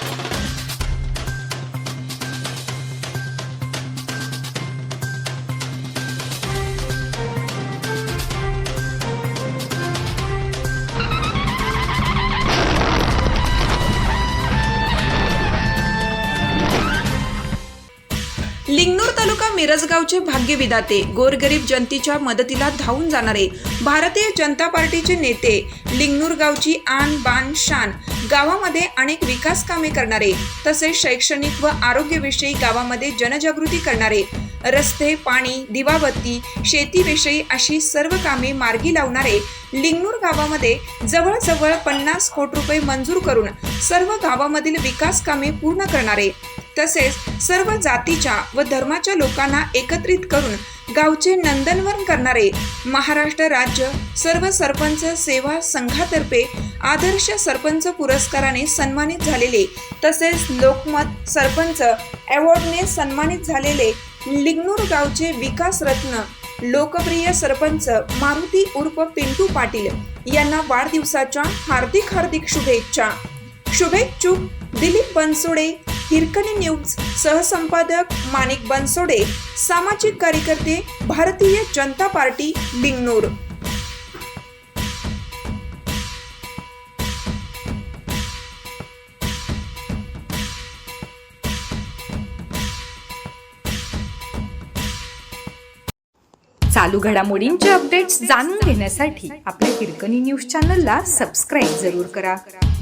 Thank you. Lingnur तालुका मिरजगावचे भाग्यविधाते गोरगरीब जनतेच्या मदतीला धावून जाणारे भारतीय जनता पार्टीचे नेते लिंगनूर गावची आन बान शान गावामध्ये अनेक विकास कामे करणारे तसेच शैक्षणिक व आरोग्यविषयी गावामध्ये जनजागृती करणारे रस्ते पाणी दिवाबत्ती शेतीविषयी अशी सर्व कामे मार्गी लावणारे लिंगनूर गावामध्ये जवळजवळ पन्नास कोटी रुपये मंजूर करून सर्व गावामधील विकास कामे पूर्ण करणारे तसेच सर्व जातीच्या व धर्माच्या लोकांना एकत्रित करून गावचे नंदनवन करणारे महाराष्ट्र राज्य सर्व सरपंच सेवा संघातर्फे आदर्श सरपंच पुरस्काराने सन्मानित झालेले तसेच लोकमत सरपंच अवॉर्डने सन्मानित झालेले लिंगनूर गावचे विकास रत्न लोकप्रिय सरपंच मारुती उर्फ पिंटू पाटील यांना वाढदिवसाच्या हार्दिक हार्दिक शुभेच्छा. शुभेच्छुक दिलीप बनसोडे हिरकणी न्यूज सहसंपादक माणिक बनसोडे सामाजिक कार्यकर्ते भारतीय जनता पार्टी लिंगनूर चालू घडामोडींचे अपडेट्स जाणून घेण्यासाठी आपल्या हिरकणी न्यूज चॅनलला सबस्क्राईब जरूर करा.